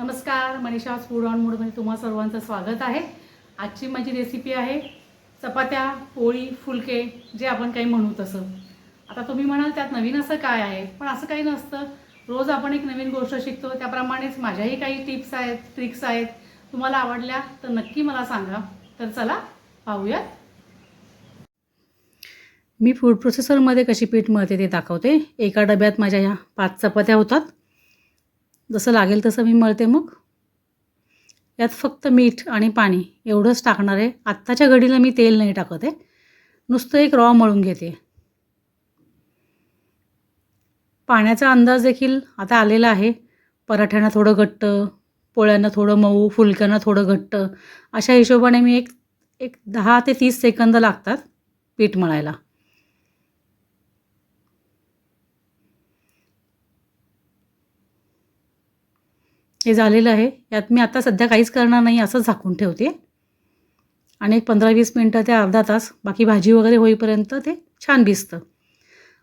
नमस्कार Manisha food on मूडमध्ये तुम्हा सर्वांचं स्वागत आहे. आजची माझी रेसिपी आहे चपात्या पोळी फुलके जे आपण काही म्हणू तसं. आता तुम्ही म्हणाल त्यात नवीन असं काय आहे? पण असं काही नसतं. रोज आपण एक नवीन गोष्ट शिकतो त्याप्रमाणेच माझ्याही काही टिप्स आहेत ट्रिक्स आहेत. तुम्हाला आवडल्या तर नक्की मला सांगा. तर चला पाहूयात. मी फूड प्रोसेसरमध्ये कशी पीठ मळते ते दाखवते. एका डब्यात माझ्या ह्या पाच चपात्या होतात. जसं लागेल तसं मी मळते मग. यात फक्त मीठ आणि पाणी एवढंच टाकणार आहे. आत्ताच्या घडीला मी तेल नाही टाकत आहे. नुसतं एक रॉ मळून घेते. पाण्याचा अंदाज देखील आता आलेला आहे. पराठ्यांना थोडं घट्ट पोळ्यांना थोडं मऊ फुलक्यांना थोडं घट्ट अशा हिशोबाने मी एक एक दहा ते तीस सेकंद लागतात पीठ मळायला. हे झालेलं आहे. यात मी आता सध्या काहीच करणार नाही असंच झाकून ठेवते. आणि एक पंधरा वीस मिनटं ते अर्धा तास बाकी भाजी वगैरे होईपर्यंत ते छान भिजतं.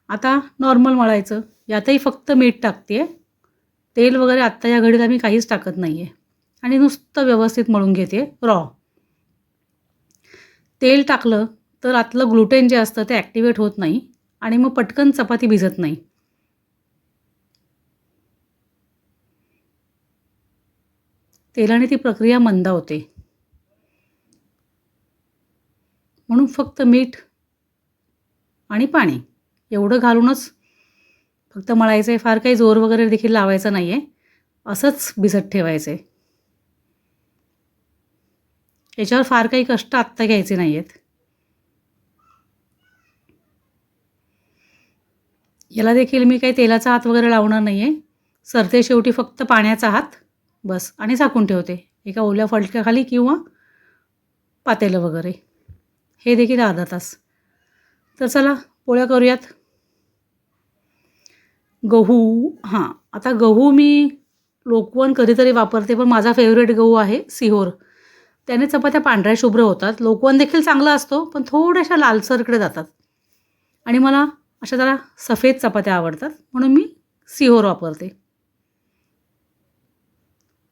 आता नॉर्मल मळायचं. यातही फक्त मीठ टाकते तेल वगैरे आत्ता या घडीला मी काहीच टाकत नाही आहे आणि नुसतं व्यवस्थित मळून घेते रॉ. तेल टाकलं तर आतलं ग्लुटेन जे असतं ते ॲक्टिवेट होत नाही आणि मग पटकन चपाती भिजत नाही. तेलाने ती प्रक्रिया मंदावते. म्हणून फक्त मीठ आणि पाणी एवढं घालूनच फक्त मळायचं आहे फार काही जोर वगैरे देखील लावायचं नाही आहे असंच भिजत ठेवायचं आहे याच्यावर फार काही कष्ट आत्ता घ्यायचे नाही आहेत याला देखील मी काही तेलाचा हात वगैरे लावणार नाही आहे सरते शेवटी फक्त पाण्याचा हात बस. आणि झाकून ठेवते. एका ओल्या फलक्याखाली किंवा पातेलं वगैरे. हे देखील अर्धा तास. तर चला पोळ्या करूयात. गहू हां. आता गहू मी लोकवन कधीतरी वापरते पण माझा फेवरेट गहू आहे सिहोर. त्याने चपात्या पांढऱ्या शुभ्र होतात. लोकवन देखील चांगला असतो पण थोड्याशा लालसरकडे जातात. आणि मला अशा जरा सफेद चपात्या आवडतात म्हणून मी सिहोर वापरते.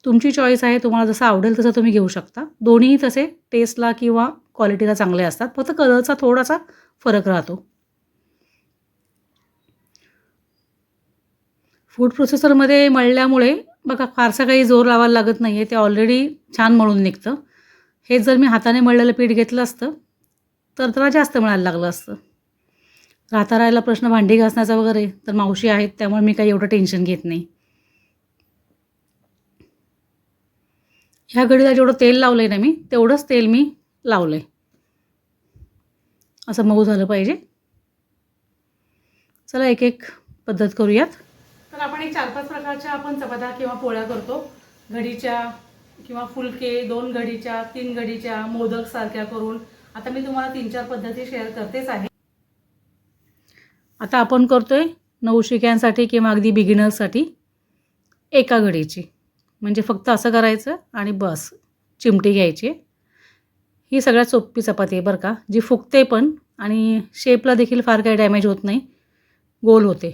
तुमची चॉईस आहे तुम्हाला जसं आवडेल तसं तुम्ही घेऊ शकता. दोन्हीही तसे टेस्टला किंवा क्वालिटीला चांगले असतात. फक्त कलरचा थोडासा फरक राहतो. फूड प्रोसेसरमध्ये मळल्यामुळे बघा फारसा काही जोर लावायला लागत नाही आहे ते ऑलरेडी छान मळून निघतं. हे जर मी हाताने मळलेलं पीठ घेतलं असतं तर त्याला जास्त मिळायला लागलं असतं. राहता राहायला प्रश्न भांडी घासण्याचा वगैरे तर मावशी आहेत त्यामुळे मी काही एवढं टेन्शन घेत नाही. ह्या घडीला जेवढं तेल लावलं आहे ना मी तेवढंच तेल मी लावलं आहे असं मऊ झालं पाहिजे. चला एक एक पद्धत करूयात. तर आपण एक चार पाच प्रकारच्या आपण चपात्या किंवा पोळ्या करतो. घडीच्या किंवा फुलके दोन घडीच्या तीन घडीच्या मोदक सारख्या करून. आता मी तुम्हाला तीन चार पद्धती शेअर करतेच आहे. आता आपण करतोय नवशिक्यांसाठी किंवा अगदी बिगिनर्ससाठी एका घडीची. म्हणजे फक्त असं करायचं आणि बस चिमटी घ्यायची. ही सगळ्यात सोपी चपाती आहे बरं का जी फुगते पण आणि शेपला देखील फार काही डॅमेज होत नाही गोल होते.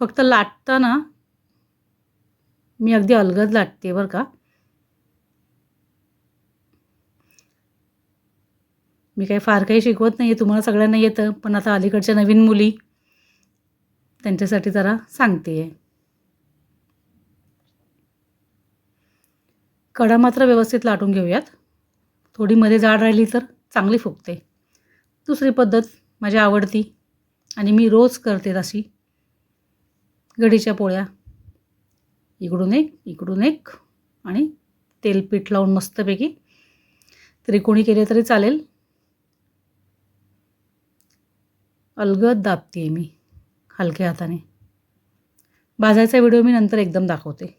फक्त लाटताना मी अगदी अलगद लाटते बरं का. मी काही फार काही शिकवत नाही आहे तुम्हाला सगळ्यांना येतं पण आता अलीकडच्या नवीन मुली त्यांच्यासाठी जरा सांगते. आहे कडा मात्र व्यवस्थित लाटून घेऊयात. थोडी मध्ये जाड राहिली तर चांगली फुगते. दुसरी पद्धत माझी आवडती आणि मी रोज करते तशी. गडीच्या पोळ्या. इकडून एक इकडून एक आणि तेलपीठ लावून मस्तपैकी. त्रिकोणी केले तरी चालेल. अलगद दाबते आहे मी. हलक्या हाताने. भाजायचा व्हिडिओ मी नंतर एकदम दाखवते.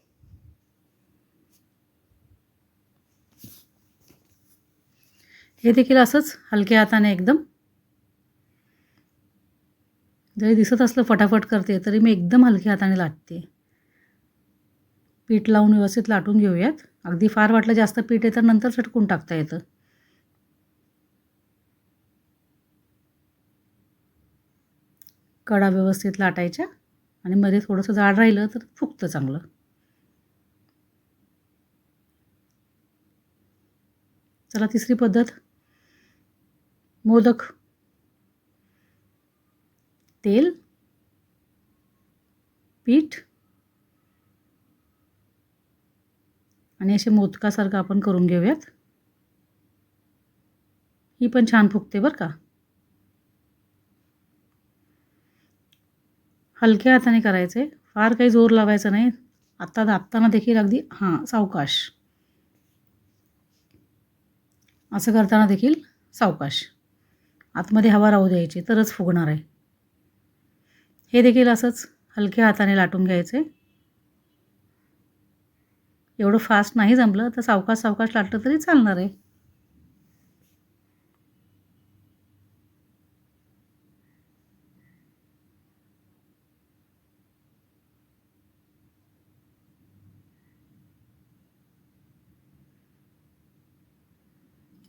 हे देखील असंच हलक्या हाताने एकदम. जरी दिसत असलं फटाफट करते तरी मी एकदम हलक्या हाताने लाटते. पीठ लावून व्यवस्थित लाटून घेऊयात. अगदी फार वाटलं जास्त पीठ आहे तर नंतर चटकून टाकता येतं. कडा व्यवस्थित लाटायच्या आणि मध्ये थोडंसं जाड राहिलं तर फुगतं चांगलं. चला तिसरी पद्धत. मोदक. तेल. पीठ. आणि असे मोदकासारखं आपण करून घेऊयात. ही पण छान फुगते बरं का. हलक्या हाताने करायचे. फार काही जोर लावायचा नाही. आत्ता दाबताना देखील अगदी हां सावकाश. असं करताना देखील सावकाश. आतमध्ये हवा राहू द्यायची तरच फुगणार आहे. हे देखील असंच हलक्या हाताने लाटून घ्यायचे. एवढं फास्ट नाही जमलं तर सावकाश सावकाश लाटलं तरी चालणार आहे.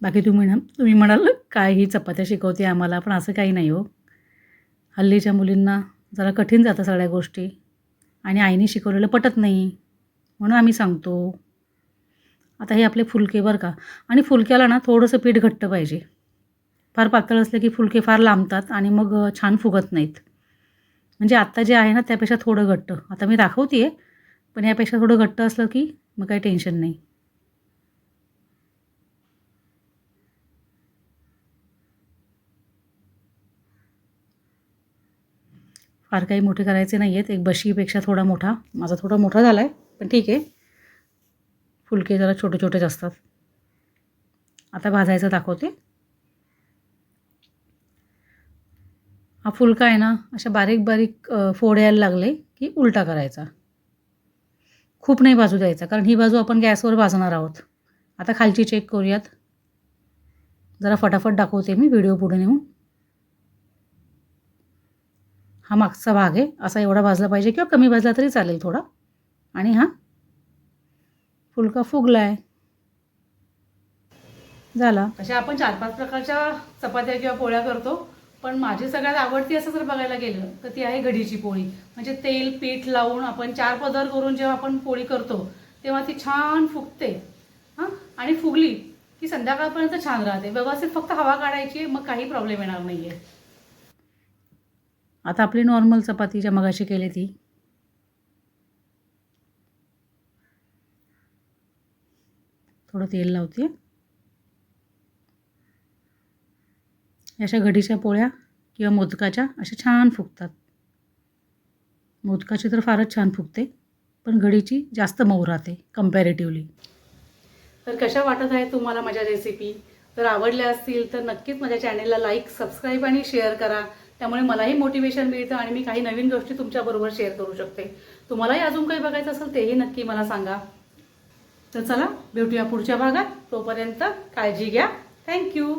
बाकी तुम्ही म्हणा तुम्ही म्हणाल काय ही चपात्या शिकवते आम्हाला? पण असं काही नाही हो. हल्लीच्या मुलींना जरा कठीण जातं सगळ्या गोष्टी आणि आईने शिकवलेलं पटत नाही म्हणून आम्ही सांगतो. आता हे आपले फुलके बरं का. आणि फुलक्याला ना थोडंसं पीठ घट्ट पाहिजे. फार पातळ असलं की फुलके फार लांबतात आणि मग छान फुगत नाहीत. म्हणजे आत्ता जे आहे ना त्यापेक्षा थोडं घट्ट. आता मी दाखवते आहे पण यापेक्षा थोडं घट्ट असलं की मग काही टेन्शन नाही. फार काही मोठे करायचे नाही आहेत एक बशीपेक्षा थोडा मोठा. माझा थोडा मोठा झाला आहे पण ठीक आहे. फुलके जरा छोटे छोटेच असतात. आता भाजायचं दाखवते. हा फुलका आहे ना अशा बारीक बारीक फोड यायला लागले की उलटा करायचा. खूप नाही भाजू द्यायचा कारण ही बाजू आपण गॅसवर भाजणार आहोत. आता खालची चेक करूयात. जरा फटाफट दाखवते मी व्हिडिओ पुढे नेऊन. हा मागचा भाग आहे. असा एवढा भाजला पाहिजे किंवा कमी भाजला तरी चालेल थोडा. आणि हा फुलका फुगला आहे झाला. अशा आपण चार पाच प्रकारच्या चपात्या किंवा पोळ्या करतो. पण माझी सगळ्यात आवडती असं जर बघायला गेलं तर ती आहे घडीची पोळी. म्हणजे तेल पीठ लावून आपण चार पदर करून जेव्हा आपण पोळी करतो तेव्हा ती छान फुगते. हां? आणि फुगली की संध्याकाळपर्यंत छान राहते. व्यवस्थित फक्त हवा काढायची मग काही प्रॉब्लेम येणार नाही आहे आता आपली नॉर्मल चपाती ज्या मगाशी केली ती. थोडं तेल लावते. अशा घडीच्या पोळ्या किंवा मोदकाच्या अशा छान फुगतात. मोदकाची तर फारच छान फुगते पण घडीची जास्त मऊ राहते कम्पॅरेटिव्हली तर कशा वाटत आहे तुम्हाला माझ्या रेसिपी जर आवडल्या असतील तर नक्कीच माझ्या चॅनेलला लाईक सबस्क्राईब आणि शेअर करा. त्यामुळे मलाही मोटिवेशन मिळतं आणि मी काही नवीन गोष्टी तुमच्याबरोबर शेअर करू शकते. तुम्हालाही अजून काही बघायचं असेल तेही नक्की मला सांगा. तर चला भेटूया पुढच्या भागात. तोपर्यंत काळजी घ्या. थँक्यू